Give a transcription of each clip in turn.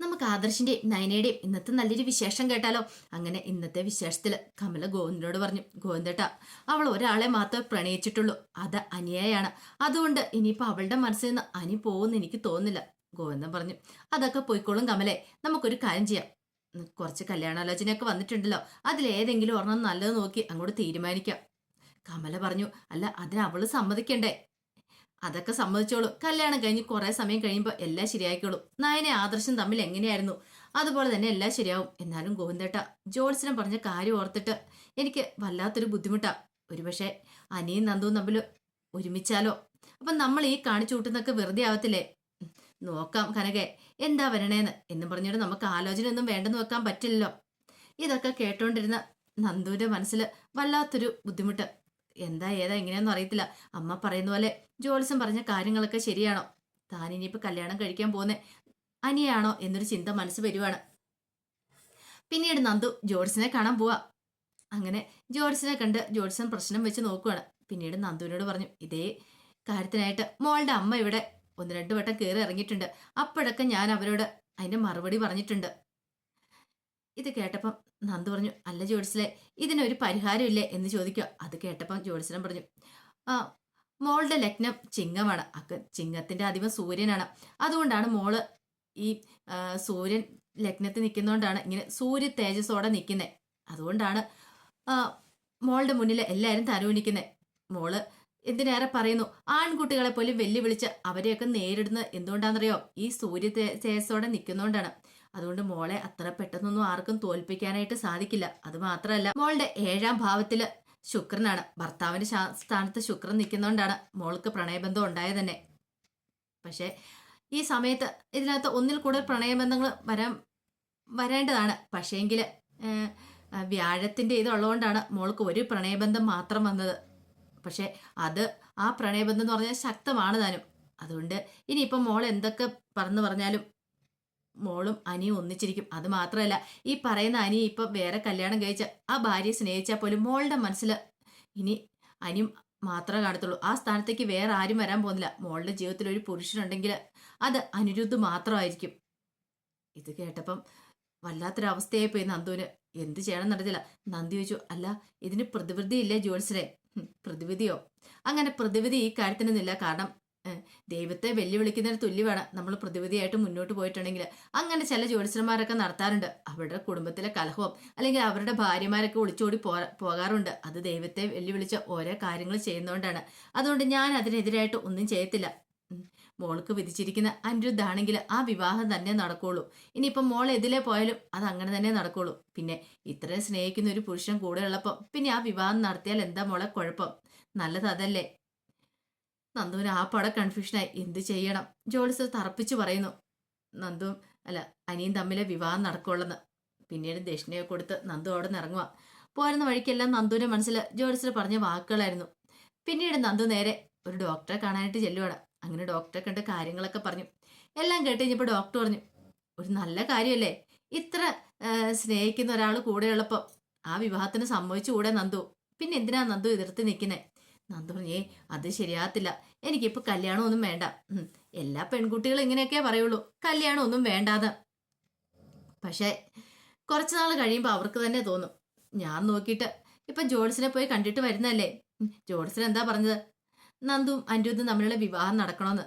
നമുക്ക് ആദർശിന്റെയും നയനയുടെയും ഇന്നത്തെ നല്ലൊരു വിശേഷം കേട്ടാലോ? അങ്ങനെ ഇന്നത്തെ വിശേഷത്തിൽ കമല ഗോവിന്ദനോട് പറഞ്ഞു ഗോവിന്ദേട്ട അവൾ ഒരാളെ മാത്രമേ പ്രണയിച്ചിട്ടുള്ളൂ. അത് അനിയയാണ്. അതുകൊണ്ട് ഇനിയിപ്പോ അവളുടെ മനസ്സിൽ നിന്ന് അനി പോകുമെന്ന് എനിക്ക് തോന്നുന്നില്ല ഗോവിന്ദൻ പറഞ്ഞു. അതൊക്കെ പോയിക്കോളും കമലെ. നമുക്കൊരു കാര്യം ചെയ്യാം. കുറച്ച് കല്യാണാലോചനയൊക്കെ വന്നിട്ടുണ്ടല്ലോ. അതിലേതെങ്കിലും ഒരെണ്ണം നല്ലത് നോക്കി അങ്ങോട്ട് തീരുമാനിക്കാം. കമല പറഞ്ഞു അല്ല അതിന് അവൾ സമ്മതിക്കണ്ടേ? അതൊക്കെ സമ്മതിച്ചോളൂ. കല്യാണം കഴിഞ്ഞ് കുറെ സമയം കഴിയുമ്പോൾ എല്ലാം ശരിയായിക്കോളും. നയനെ ആദർശം തമ്മിൽ എങ്ങനെയായിരുന്നു? അതുപോലെ തന്നെ എല്ലാം ശരിയാവും. എന്നാലും ഗോവിന്ദേട്ട ജോത്സനം പറഞ്ഞ കാര്യം ഓർത്തിട്ട് എനിക്ക് വല്ലാത്തൊരു ബുദ്ധിമുട്ടാ. ഒരുപക്ഷെ അനിയും നന്ദുവും തമ്മിൽ ഒരുമിച്ചാലോ? അപ്പം നമ്മൾ ഈ കാണിച്ചു കൂട്ടുന്നൊക്കെ വെറുതെ ആവത്തില്ലേ? നോക്കാം കനകെ എന്താ വരണേന്ന്? എന്ന് പറഞ്ഞിട്ട് നമുക്ക് ആലോചന ഒന്നും വേണ്ടെന്ന് വെക്കാൻ പറ്റില്ലല്ലോ. ഇതൊക്കെ കേട്ടോണ്ടിരുന്ന നന്ദുവിന്റെ മനസ്സിൽ വല്ലാത്തൊരു ബുദ്ധിമുട്ട്. എന്താ ഏതാ എങ്ങനെയാണെന്നും അറിയത്തില്ല. അമ്മ പറയുന്ന പോലെ ജോത്സ്യം പറഞ്ഞ കാര്യങ്ങളൊക്കെ ശരിയാണോ? താൻ ഇനിയിപ്പോ കല്യാണം കഴിക്കാൻ പോകുന്ന അനിയാണോ എന്നൊരു ചിന്ത മനസ്സ് വരുവാണ്. പിന്നീട് നന്ദു ജോത്സ്യനെ കാണാൻ പോവാ. അങ്ങനെ ജോത്സ്യനെ കണ്ട് ജോത്സ്യൻ പ്രശ്നം വെച്ച് നോക്കുവാണ്. പിന്നീട് നന്ദുവിനോട് പറഞ്ഞു ഇതേ കാര്യത്തിനായിട്ട് മോളുടെ അമ്മ ഇവിടെ ഒന്ന് രണ്ട് വട്ടം കയറി ഇറങ്ങിയിട്ടുണ്ട്. അപ്പോഴൊക്കെ ഞാൻ അവരോട് അതിന്റെ മറുപടി പറഞ്ഞിട്ടുണ്ട്. ഇത് കേട്ടപ്പം നന്ദു പറഞ്ഞു അല്ല ജോഡിസിലെ ഇതിനൊരു പരിഹാരമില്ലേ? എന്ന് ചോദിക്കുക. അത് കേട്ടപ്പം ജോഡിസിനം പറഞ്ഞു ആ മോളുടെ ലഗ്നം ചിങ്ങമാണ്. അക്ക ചിങ്ങത്തിന്റെ അധിപം സൂര്യനാണ്. അതുകൊണ്ടാണ് മോൾ ഈ സൂര്യൻ ലഗ്നത്തിൽ നിൽക്കുന്നതുകൊണ്ടാണ് ഇങ്ങനെ സൂര്യ തേജസ്സോടെ നിൽക്കുന്നത് അതുകൊണ്ടാണ് മോളുടെ മുന്നിൽ എല്ലാവരും തലവുനിക്കുന്നത് മോൾ എന്തിനേറെ പറയുന്നു ആൺകുട്ടികളെ പോലും വെല്ലുവിളിച്ച് അവരെയൊക്കെ നേരിടുന്നത് എന്തുകൊണ്ടാണെന്നറിയോ? ഈ സൂര്യ തേജസ്സോടെ നിൽക്കുന്നതുകൊണ്ടാണ് അതുകൊണ്ട് മോളെ അത്ര പെട്ടെന്നൊന്നും ആർക്കും തോൽപ്പിക്കാനായിട്ട് സാധിക്കില്ല. അത് മാത്രമല്ല മോളുടെ ഏഴാം ഭാവത്തിൽ ശുക്രനാണ്. ഭർത്താവിന്റെ സ്ഥാനത്ത് ശുക്രൻ നിൽക്കുന്നതുകൊണ്ടാണ് മോൾക്ക് പ്രണയബന്ധം ഉണ്ടായത് തന്നെ. പക്ഷേ ഈ സമയത്ത് ഇതിനകത്ത് ഒന്നിൽ കൂടുതൽ പ്രണയബന്ധങ്ങൾ വരാൻ വരേണ്ടതാണ്. പക്ഷേങ്കിൽ വ്യാഴത്തിന്റെ ഇതുള്ളതുകൊണ്ടാണ് മോൾക്ക് ഒരു പ്രണയബന്ധം മാത്രം വന്നത്. പക്ഷെ അത് ആ പ്രണയബന്ധം എന്ന് പറഞ്ഞാൽ ശക്തമാണ് താനും. അതുകൊണ്ട് ഇനിയിപ്പം മോൾ എന്തൊക്കെ പറഞ്ഞു പറഞ്ഞാലും മോളും അനിയും ഒന്നിച്ചിരിക്കും. അത് മാത്രമല്ല ഈ പറയുന്ന അനി ഇപ്പൊ വേറെ കല്യാണം കഴിച്ച ആ ഭാര്യയെ സ്നേഹിച്ചാൽ പോലും മോളുടെ മനസ്സിൽ ഇനി അനിയും മാത്രമേ കാണത്തുള്ളൂ. ആ സ്ഥാനത്തേക്ക് വേറെ ആരും വരാൻ പോകുന്നില്ല. മോളുടെ ജീവിതത്തിൽ ഒരു പുരുഷനുണ്ടെങ്കിൽ അത് അനിരുദ്ധ് മാത്രമായിരിക്കും. ഇത് കേട്ടപ്പം വല്ലാത്തൊരവസ്ഥയായി പോയി നന്ദുവിന്. എന്ത് ചെയ്യണം നടത്തില്ല നന്ദി ചോദിച്ചു അല്ല ഇതിന് പ്രതിവിധി ഇല്ലേ ജോത്സരെ പ്രതിവിധിയോ? അങ്ങനെ പ്രതിവിധി ഈ കാര്യത്തിനൊന്നുമില്ല കാരണം ദൈവത്തെ വെല്ലുവിളിക്കുന്നതിന് വേണം നമ്മൾ പ്രതിവിധിയായിട്ട് മുന്നോട്ട് പോയിട്ടുണ്ടെങ്കിൽ അങ്ങനെ ചില ജ്യോത്സ്യന്മാരൊക്കെ നടത്താറുണ്ട്. അവരുടെ കുടുംബത്തിലെ കലഹവും അല്ലെങ്കിൽ അവരുടെ ഭാര്യമാരൊക്കെ ഒളിച്ചോടി പോകാറുണ്ട്. അത് ദൈവത്തെ വെല്ലുവിളിച്ച ഓരോ കാര്യങ്ങൾ ചെയ്യുന്നതുകൊണ്ടാണ് അതുകൊണ്ട് ഞാൻ അതിനെതിരായിട്ട് ഒന്നും ചെയ്യത്തില്ല. മോൾക്ക് വിധിച്ചിരിക്കുന്ന അനിരുദ്ധാണെങ്കിൽ ആ വിവാഹം തന്നെ നടക്കുള്ളൂ. ഇനിയിപ്പം മോൾ എതിലെ പോയാലും അത് അങ്ങനെ തന്നെ നടക്കുള്ളൂ. പിന്നെ ഇത്രയും സ്നേഹിക്കുന്ന ഒരു പുരുഷൻ കൂടെ ഉള്ളപ്പോൾ പിന്നെ ആ വിവാഹം നടത്തിയാൽ എന്താ മോളെ കുഴപ്പം? നല്ലത് അതല്ലേ. നന്ദുവിന് ആ പട കൺഫ്യൂഷനായി എന്ത് ചെയ്യണം? ജോലിസ് തറപ്പിച്ചു പറയുന്നു. നന്ദു അല്ല അനിയും തമ്മിലെ വിവാഹം നടക്കുള്ളെന്ന് പിന്നീട് ദക്ഷിണയെ കൊടുത്ത് നന്ദു അവിടെ നിന്ന് ഇറങ്ങുക പോരുന്ന വഴിക്കെല്ലാം നന്ദുവിന്റെ മനസ്സിൽ ജോലിസിൽ പറഞ്ഞ വാക്കുകളായിരുന്നു. പിന്നീട് നന്ദു നേരെ ഒരു ഡോക്ടറെ കാണാനായിട്ട് ചെല്ലുവാണ്. അങ്ങനെ ഡോക്ടറെ കണ്ട് കാര്യങ്ങളൊക്കെ പറഞ്ഞു. എല്ലാം കേട്ട് കഴിഞ്ഞപ്പോൾ ഡോക്ടർ പറഞ്ഞു ഒരു നല്ല കാര്യമല്ലേ? ഇത്ര സ്നേഹിക്കുന്ന ഒരാൾ കൂടെയുള്ളപ്പോൾ ആ വിവാഹത്തിന് സമ്മതിച്ചുകൂടെ നന്ദു? പിന്നെ എന്തിനാ നന്ദു എതിർത്ത് നിൽക്കുന്നേ നന്ദു പറഞ്ഞേ അത് ശരിയാകത്തില്ല. എനിക്കിപ്പോൾ കല്യാണമൊന്നും വേണ്ട. എല്ലാ പെൺകുട്ടികളും ഇങ്ങനെയൊക്കെ പറയുള്ളൂ. കല്യാണം ഒന്നും വേണ്ടാന്ന്. പക്ഷേ കുറച്ച് നാൾ കഴിയുമ്പോൾ അവർക്ക് തന്നെ തോന്നും. ഞാൻ നോക്കിയിട്ട് ഇപ്പം ജോഡ്സിനെ പോയി കണ്ടിട്ട് വരുന്നല്ലേ ഉം, എന്താ പറഞ്ഞത്? നന്ദും അനിരുദ്ധും തമ്മിലുള്ള വിവാഹം നടക്കണമെന്ന്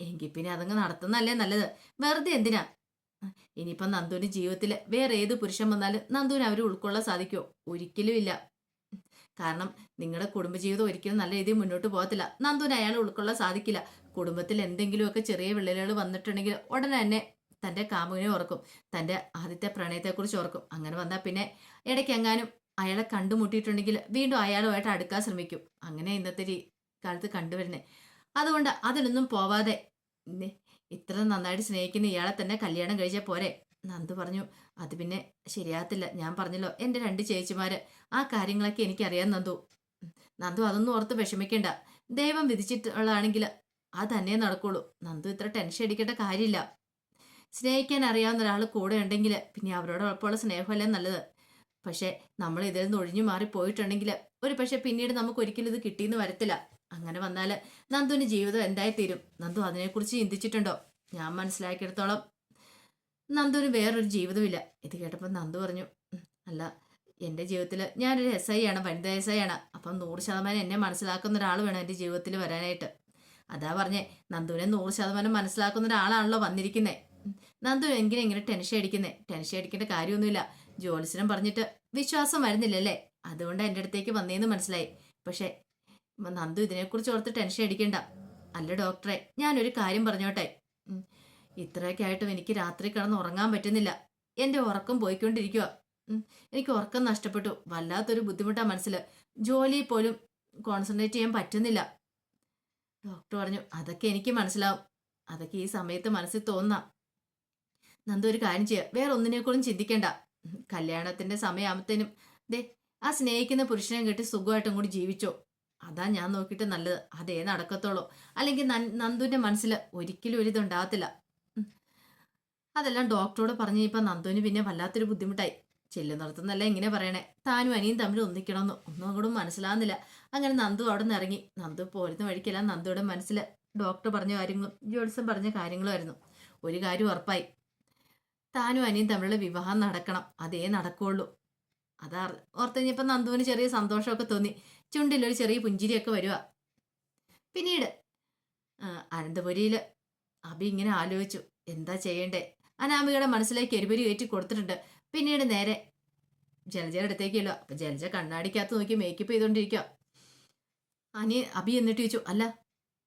എങ്കിൽ പിന്നെ അതങ്ങ് നടത്തുന്നല്ലേ നല്ലത്. വെറുതെ എന്തിനാ? ഇനിയിപ്പം നന്ദുവിന്റെ ജീവിതത്തിൽ വേറെ ഏത് പുരുഷൻ വന്നാലും നന്ദുവിന് അവർ ഉൾക്കൊള്ളാൻ സാധിക്കുമോ ഒരിക്കലും ഇല്ല. കാരണം നിങ്ങളുടെ കുടുംബജീവിതം ഒരിക്കലും നല്ല രീതിയിൽ മുന്നോട്ട് പോകത്തില്ല. നന്ദുവിന് അയാൾ ഉൾക്കൊള്ളാൻ സാധിക്കില്ല. കുടുംബത്തിൽ എന്തെങ്കിലുമൊക്കെ ചെറിയ വിള്ളലുകൾ വന്നിട്ടുണ്ടെങ്കിൽ ഉടനെ തന്നെ തന്റെ കാമുകിനെ ഓർക്കും. തന്റെ ആദ്യത്തെ പ്രണയത്തെക്കുറിച്ച് ഓർക്കും. അങ്ങനെ വന്നാൽ പിന്നെ ഇടയ്ക്കെങ്ങാനും അയാളെ കണ്ടുമുട്ടിയിട്ടുണ്ടെങ്കിൽ വീണ്ടും അയാളുമായിട്ട് അടുക്കാൻ ശ്രമിക്കും. അങ്ങനെ ഇന്നത്തെ കാലത്ത് കണ്ടുവരുന്നത് അതുകൊണ്ട് അതിനൊന്നും പോവാതെ ഇത്ര നന്നായിട്ട് സ്നേഹിക്കുന്ന ഇയാളെ തന്നെ കല്യാണം കഴിച്ചാൽ പോരെ. നന്ദു പറഞ്ഞു അത് പിന്നെ ശരിയാകത്തില്ല. ഞാൻ പറഞ്ഞല്ലോ എന്റെ രണ്ട് ചേച്ചിമാര് ആ കാര്യങ്ങളൊക്കെ എനിക്കറിയാൻ നന്ദു. നന്ദു അതൊന്നും ഓർത്ത് വിഷമിക്കേണ്ട. ദൈവം വിധിച്ചിട്ടുള്ളതാണെങ്കിൽ അത് തന്നെ നടക്കുള്ളൂ. നന്ദു ഇത്ര ടെൻഷൻ അടിക്കേണ്ട കാര്യമില്ല. സ്നേഹിക്കാൻ അറിയാവുന്ന ഒരാൾ കൂടെ ഉണ്ടെങ്കിൽ പിന്നെ അവരോടൊപ്പമുള്ള സ്നേഹമല്ലേ നല്ലത്? പക്ഷെ നമ്മൾ ഇതിൽ നിന്ന് ഒഴിഞ്ഞു മാറി പോയിട്ടുണ്ടെങ്കിൽ ഒരു പക്ഷെ പിന്നീട് നമുക്ക് ഒരിക്കലും ഇത് കിട്ടിയെന്ന് വരത്തില്ല. അങ്ങനെ വന്നാൽ നന്ദുവിന് ജീവിതം എന്തായി തീരും നന്ദു അതിനെക്കുറിച്ച് ചിന്തിച്ചിട്ടുണ്ടോ? ഞാൻ മനസ്സിലാക്കിയെടുത്തോളം നന്ദുവിന് വേറൊരു ജീവിതമില്ല. ഇത് കേട്ടപ്പോൾ നന്ദു പറഞ്ഞു അല്ല എന്റെ ജീവിതത്തിൽ ഞാനൊരു എസ് ഐ ആണ് വനിത എസ് ഐ ആണ് അപ്പം നൂറ് ശതമാനം എന്നെ മനസ്സിലാക്കുന്ന ഒരാൾ വേണം എന്റെ ജീവിതത്തിൽ വരാനായിട്ട്. അതാ പറഞ്ഞേ നന്ദുവിനെ നൂറ് ശതമാനം മനസ്സിലാക്കുന്ന ഒരാളാണല്ലോ വന്നിരിക്കുന്നത് നന്ദു എങ്ങനെ ഇങ്ങനെ ടെൻഷൻ അടിക്കുന്നേ? ടെൻഷൻ അടിക്കേണ്ട കാര്യമൊന്നുമില്ല. ജോലിസിനും പറഞ്ഞിട്ട് വിശ്വാസം വരുന്നില്ലല്ലേ അതുകൊണ്ട് എന്റെ അടുത്തേക്ക് വന്നേന്ന് മനസ്സിലായി. പക്ഷേ നന്ദു ഇതിനെക്കുറിച്ച് ഓർത്ത് ടെൻഷൻ അടിക്കണ്ട. അല്ല ഡോക്ടറെ ഞാനൊരു കാര്യം പറഞ്ഞോട്ടെ. ഇത്രയൊക്കെ ആയിട്ടും എനിക്ക് രാത്രി കിടന്ന് ഉറങ്ങാൻ പറ്റുന്നില്ല. എന്റെ ഉറക്കം പോയിക്കൊണ്ടിരിക്കുക എനിക്ക് ഉറക്കം നഷ്ടപ്പെട്ടു. വല്ലാത്തൊരു ബുദ്ധിമുട്ടാ മനസ്സിൽ ജോലി പോലും കോൺസെൻട്രേറ്റ് ചെയ്യാൻ പറ്റുന്നില്ല. ഡോക്ടർ പറഞ്ഞു അതൊക്കെ എനിക്ക് മനസ്സിലാവും. അതൊക്കെ ഈ സമയത്ത് മനസ്സിൽ തോന്നാം. നന്ദു ഒരു കാര്യം ചെയ്യുക വേറെ ഒന്നിനെക്കുറിച്ചും ചിന്തിക്കണ്ട. കല്യാണത്തിന്റെ സമയമാകുമ്പത്തേനും ദേ ആ സ്നേഹിക്കുന്ന പുരുഷനെ കെട്ടി സുഖമായിട്ടും കൂടി ജീവിച്ചോ. അതാ ഞാൻ നോക്കിയിട്ട് നല്ലത്. അതേ നടക്കത്തുള്ളൂ അല്ലെങ്കിൽ നന്ദുവിന്റെ മനസ്സിൽ ഒരിക്കലും ഒരു ഇതുണ്ടാകത്തില്ല. ഉം. അതെല്ലാം ഡോക്ടറോട് പറഞ്ഞ് ഇപ്പൊ നന്ദുവിന് പിന്നെ വല്ലാത്തൊരു ബുദ്ധിമുട്ടായി. ചെല്ലുന്നിടത്തുനിന്നല്ല ഇങ്ങനെ പറയണേ? താനും അനിയും തമ്മിൽ ഒന്നിക്കണമെന്ന് ഒന്നും അങ്ങോട്ടും മനസ്സിലാകുന്നില്ല അങ്ങനെ നന്ദു അവിടെ നിന്ന് ഇറങ്ങി. നന്ദു പോരുന്ന വഴിക്കെല്ലാം നന്ദുയുടെ മനസ്സിൽ ഡോക്ടർ പറഞ്ഞ കാര്യങ്ങളും ജോത്സ്യം പറഞ്ഞ കാര്യങ്ങളുമായിരുന്നു. ഒരു കാര്യം ഉറപ്പായി. താനും അനിയും തമ്മിലുള്ള വിവാഹം നടക്കണം. അതേ നടക്കുള്ളൂ. അതാ ഓർത്ത് കഴിഞ്ഞപ്പോൾ നന്ദുവിന് ചെറിയ സന്തോഷമൊക്കെ തോന്നി. ചുണ്ടിലൊരു ചെറിയ പുഞ്ചിരിയൊക്കെ വരിക പിന്നീട് അനന്തപുരിയിൽ അബി ഇങ്ങനെ ആലോചിച്ചു. എന്താ ചെയ്യണ്ടേ? അനാമികയുടെ മനസ്സിലേക്ക് എരിപരി കയറ്റി കൊടുത്തിട്ടുണ്ട്. പിന്നീട് നേരെ ജലജയുടെ അടുത്തേക്കല്ലോ. അപ്പൊ ജലജ കണ്ണാടിക്കകത്ത് നോക്കി മേക്കപ്പ് ചെയ്തോണ്ടിരിക്കുക അനി അബി എന്നിട്ട് ചോദിച്ചു അല്ല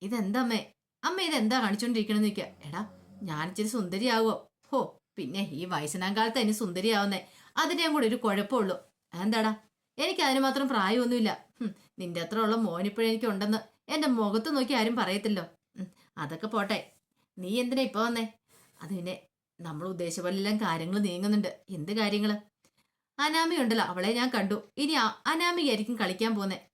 ഇതെന്താ അമ്മേ? അമ്മ ഇതെന്താ കാണിച്ചോണ്ടിരിക്കണെന്ന് ചോദിക്കുക എടാ ഞാൻ ഇച്ചിരി സുന്ദരിയാവോ ഹോ പിന്നെ ഈ വയസ്സനാം കാലത്ത് എനിക്ക് സുന്ദരിയാവുന്നേ. അതിന്റെയും കൂടെ ഒരു കുഴപ്പമുള്ളൂ. എന്താടാ എനിക്ക് അതിന് മാത്രം പ്രായമൊന്നുമില്ല. നിന്റെ അത്ര ഉള്ള മോനിപ്പോഴും എനിക്ക് ഉണ്ടെന്ന് എന്റെ മുഖത്ത് നോക്കി ആരും പറയത്തില്ലോ. അതൊക്കെ പോട്ടെ. നീ എന്തിനാ ഇപ്പൊ വന്നേ? അത് പിന്നെ നമ്മൾ ഉദ്ദേശിച്ച കാര്യങ്ങൾ നീങ്ങുന്നുണ്ട്. എന്ത് കാര്യങ്ങൾ? അനാമിയുണ്ടല്ലോ അവളെ ഞാൻ കണ്ടു. ഇനി അനാമികയായിരിക്കും കളിക്കാൻ പോന്നെ.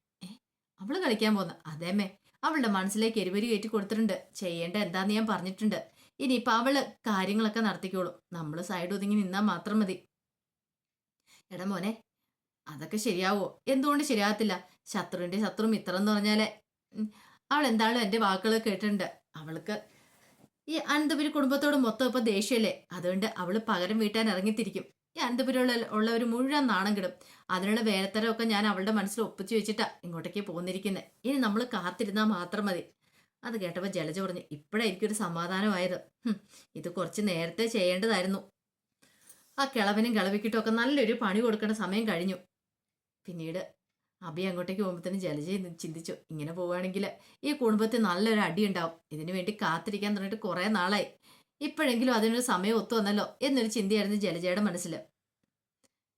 അവൾ കളിക്കാൻ പോന്ന. അതേമേ അവളുടെ മനസ്സിലേക്ക് എരിവരി കയറ്റി കൊടുത്തിട്ടുണ്ട്. ചെയ്യേണ്ട എന്താന്ന് ഞാൻ പറഞ്ഞിട്ടുണ്ട്. ഇനിയിപ്പൊ അവൾ കാര്യങ്ങളൊക്കെ നടത്തിക്കോളൂ. നമ്മൾ സൈഡ് ഒതുങ്ങി നിന്നാൽ മാത്രം മതി. എടാ മോനെ അതൊക്കെ ശരിയാവോ? എന്തുകൊണ്ട് ശരിയാകത്തില്ല? ശത്രുവിന്റെ ശത്രു മിത്രം എന്ന് പറഞ്ഞാലേ. അവൾ എന്താണ് എന്റെ വാക്കുകൾ കേട്ടിട്ടുണ്ട്. അവൾക്ക് ഈ അനന്തപുരി കുടുംബത്തോട് മൊത്തം ഇപ്പൊ ദേഷ്യമല്ലേ? അതുകൊണ്ട് അവൾ പകരം വീട്ടാൻ ഇറങ്ങിത്തിരിക്കും. ഈ അനന്തപുരിയുള്ള ഒരു മുഴുവൻ നാണം കിടും. അതിനുള്ള വേലത്തരമൊക്കെ ഞാൻ അവളുടെ മനസ്സിൽ ഒപ്പിച്ചു വെച്ചിട്ടാ ഇങ്ങോട്ടേക്ക് പോന്നിരിക്കുന്നത് ഇനി നമ്മൾ കാത്തിരുന്നാൽ മാത്രം മതി. അത് കേട്ടപ്പോൾ ജലജ പറഞ്ഞു ഇപ്പോഴായിരിക്കും ഒരു സമാധാനമായത്. ഇത് കുറച്ച് നേരത്തെ ചെയ്യേണ്ടതായിരുന്നു. ആ കിളവനും കിളവിക്കിട്ടും ഒക്കെ നല്ലൊരു പണി കൊടുക്കേണ്ട സമയം കഴിഞ്ഞു. പിന്നീട് അബി അങ്ങോട്ടേക്ക് പോകുമ്പോഴത്തേനും ജലജ ചിന്തിച്ചു. ഇങ്ങനെ പോവുകയാണെങ്കിൽ ഈ കുടുംബത്തിൽ നല്ലൊരു അടി ഉണ്ടാവും ഇതിനു വേണ്ടി കാത്തിരിക്കാൻ തുടങ്ങിയിട്ട് കുറേ നാളായി. ഇപ്പോഴെങ്കിലും അതിനൊരു സമയം ഒത്തു വന്നല്ലോ എന്നൊരു ചിന്തയായിരുന്നു ജലജയുടെ മനസ്സിൽ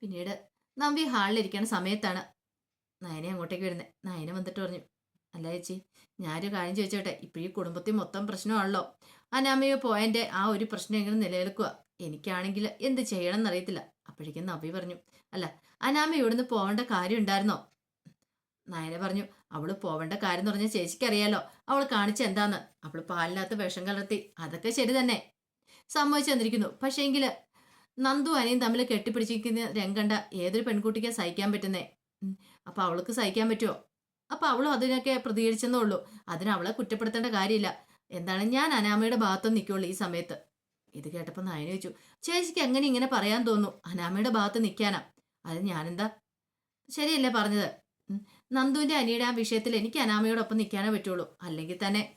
പിന്നീട് നമ്പി ഹാളിലിരിക്കുന്ന സമയത്താണ് നയനെ അങ്ങോട്ടേക്ക് വരുന്നത് നയന വന്നിട്ട് പറഞ്ഞു അല്ല ചേച്ചി ഞാനൊരു കാര്യം ചോദിച്ചോട്ടെ. ഇപ്പോഴീ കുടുംബത്തിൽ മൊത്തം പ്രശ്നമാണല്ലോ. അനാമയോ പോയന്റെ ആ ഒരു പ്രശ്നം എങ്ങനെ നിലനിൽക്കുക എനിക്കാണെങ്കിൽ എന്ത് ചെയ്യണം എന്നറിയത്തില്ല അപ്പോഴേക്കും നബി പറഞ്ഞു അല്ല അനാമ ഇവിടുന്ന് പോകേണ്ട കാര്യം ഉണ്ടായിരുന്നോ? നയന പറഞ്ഞു അവൾ പോവേണ്ട കാര്യം എന്ന് പറഞ്ഞ ചേച്ചിക്കറിയാലോ. അവൾ കാണിച്ച എന്താന്ന്. അവൾ പാലിനകത്ത് വിഷം കലർത്തി. അതൊക്കെ ശരി തന്നെ. സമ്മതിച്ചു തന്നിരിക്കുന്നു. പക്ഷേങ്കിൽ നന്ദു അനിയും തമ്മിൽ കെട്ടിപ്പിടിച്ചിരിക്കുന്ന രംഗണ്ട ഏതൊരു പെൺകുട്ടിക്കാ സഹിക്കാൻ പറ്റുന്നേ. അപ്പൊ അവൾക്ക് സഹിക്കാൻ പറ്റുമോ അപ്പൊ അവളും അതിനൊക്കെ പ്രതികരിച്ചെന്നേ ഉള്ളൂ. അതിന് അവളെ കുറ്റപ്പെടുത്തേണ്ട കാര്യമില്ല. എന്താണ് ഞാൻ അനാമയുടെ ഭാഗത്ത് നിൽക്കുള്ളൂ ഈ സമയത്ത്. ഇത് കേട്ടപ്പോൾ നയന ചോദിച്ചു ചേച്ചിക്ക് എങ്ങനെ ഇങ്ങനെ പറയാൻ തോന്നുന്നു? അനാമയുടെ ഭാഗത്ത് നിൽക്കാനാ അത് ഞാനെന്താ? ശരിയല്ലേ പറഞ്ഞത്. നന്ദുവിന്റെ അനിയുടെ ആ വിഷയത്തിൽ എനിക്ക് അനാമയോടൊപ്പം നിൽക്കാനേ പറ്റുള്ളൂ. അല്ലെങ്കിൽ തന്നെ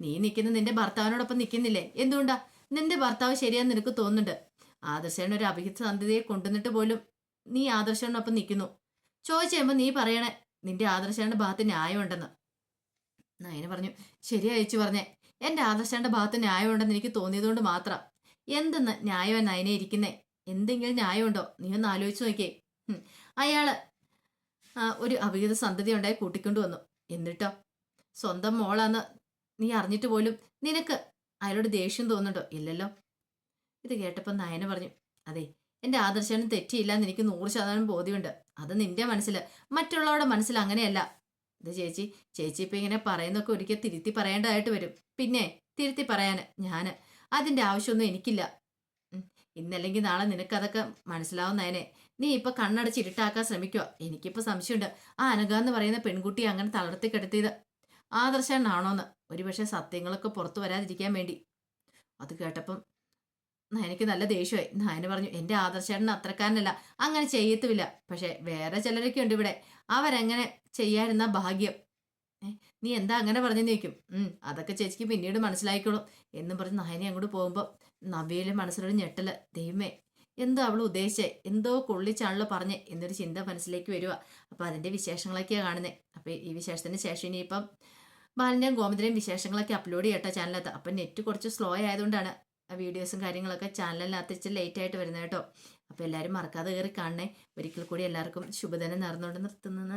നീ നിൽക്കുന്ന നിന്റെ ഭർത്താവിനോടൊപ്പം നിൽക്കുന്നില്ലേ? എന്തുകൊണ്ടാ? നിന്റെ ഭർത്താവ് ശരിയാന്ന് നിനക്ക് തോന്നുന്നുണ്ട്. ആദർശേന ഒരു അഭിഹിത സന്ധ്യതയെ കൊണ്ടുവന്നിട്ട് പോലും നീ ആദർശനൊപ്പം നിൽക്കുന്നു. ചോദിച്ചു കഴിയുമ്പോൾ നീ പറയണേ നിന്റെ ആദർശന്റെ ഭാഗത്ത് ന്യായമുണ്ടെന്ന്. നയന പറഞ്ഞു ശരിയാ ചേച്ചി പറഞ്ഞേ. എന്റെ ആദർശന്റെ ഭാഗത്ത് ന്യായമുണ്ടെന്ന് എനിക്ക് തോന്നിയതുകൊണ്ട് മാത്രം. എന്തെന്ന് ന്യായമാണ് നയനെ ഇരിക്കുന്നേ? എന്തെങ്കിലും ന്യായമുണ്ടോ? നീ ഒന്ന് ആലോചിച്ചു നോക്കിയേ. അയാൾ ഒരു അവിഹിത സന്തതി ഉണ്ടായി കൂട്ടിക്കൊണ്ടു വന്നു. എന്നിട്ടോ? സ്വന്തം മോളാന്ന് നീ അറിഞ്ഞിട്ട് പോലും നിനക്ക് അയാളോട് ദേഷ്യം തോന്നുന്നുണ്ടോ? ഇല്ലല്ലോ. ഇത് കേട്ടപ്പോൾ നയന പറഞ്ഞു അതെ എന്റെ ആദർശനും തെറ്റിയില്ലെന്ന് എനിക്ക് നൂറ് ശതമാനം ബോധ്യമുണ്ട്. അത് നിന്റെ മനസ്സിൽ മറ്റുള്ളവരുടെ മനസ്സിൽ അങ്ങനെയല്ല. ഇത് ചേച്ചി ചേച്ചി ഇപ്പം ഇങ്ങനെ പറയുന്നൊക്കെ ഒരിക്കൽ തിരുത്തി പറയേണ്ടതായിട്ട് വരും. പിന്നെ തിരുത്തി പറയാൻ ഞാൻ അതിന്റെ ആവശ്യമൊന്നും എനിക്കില്ല. ഇന്നല്ലെങ്കിൽ നാളെ നിനക്കതൊക്കെ മനസ്സിലാവുന്നതിനെ നീ ഇപ്പൊ കണ്ണടച്ച് ഇരുട്ടാക്കാൻ ശ്രമിക്കുക എനിക്കിപ്പോ സംശയമുണ്ട്. ആ അനഘ എന്ന് പറയുന്ന പെൺകുട്ടി അങ്ങനെ തളർത്തി കിടത്തിയത് ആദർശനാണോന്ന്. ഒരുപക്ഷെ സത്യങ്ങളൊക്കെ പുറത്തു വരാതിരിക്കാൻ വേണ്ടി. അത് കേട്ടപ്പം നയനക്ക് നല്ല ദേഷ്യമായി. നയന പറഞ്ഞു എന്റെ ആദർശേട്ടൻ അത്രക്കാരനല്ല. അങ്ങനെ ചെയ്യത്തുമില്ല. പക്ഷെ വേറെ ചിലരൊക്കെ ഉണ്ട് ഇവിടെ. അവരങ്ങനെ ചെയ്യാനിരുന്ന ഭാഗ്യം. നീ എന്താ അങ്ങനെ പറഞ്ഞു ചോദിക്കും. ഉം അതൊക്കെ ചേച്ചിക്ക് പിന്നീട് മനസ്സിലായിക്കോളും. എന്നും പറഞ്ഞ് നയനെ അങ്ങോട്ട് പോകുമ്പോൾ നവ്യയിലെ മനസ്സിലൊരു ഞെട്ടൽ. ദൈവമേ എന്തോ അവൾ ഉദ്ദേശിച്ചേ? എന്തോ കൊള്ളിച്ചാണല്ലോ പറഞ്ഞ്. എന്നൊരു ചിന്ത മനസ്സിലേക്ക് വരിക അപ്പോൾ അതിന്റെ വിശേഷങ്ങളൊക്കെയാണ് കാണുന്നത് അപ്പോൾ ഈ വിശേഷത്തിന് ശേഷം ഇനിയിപ്പം ബാലിന്റെയും ഗോമതിന്റെയും വിശേഷങ്ങളൊക്കെ അപ്ലോഡ് ചെയ്യട്ടോ ചാനലകത്ത് അപ്പം നെറ്റ് കുറച്ച് സ്ലോ ആയതുകൊണ്ടാണ് വീഡിയോസും കാര്യങ്ങളൊക്കെ ചാനലിനകത്ത് ഇച്ചിരി ലേറ്റ് ആയിട്ട് വരുന്നത് കേട്ടോ. അപ്പോൾ എല്ലാവരും മറക്കാതെ കയറി കാണണേ. ഒരിക്കൽ കൂടി എല്ലാവർക്കും ശുഭദിനം നേർന്നുകൊണ്ട് നിർത്തുന്നു.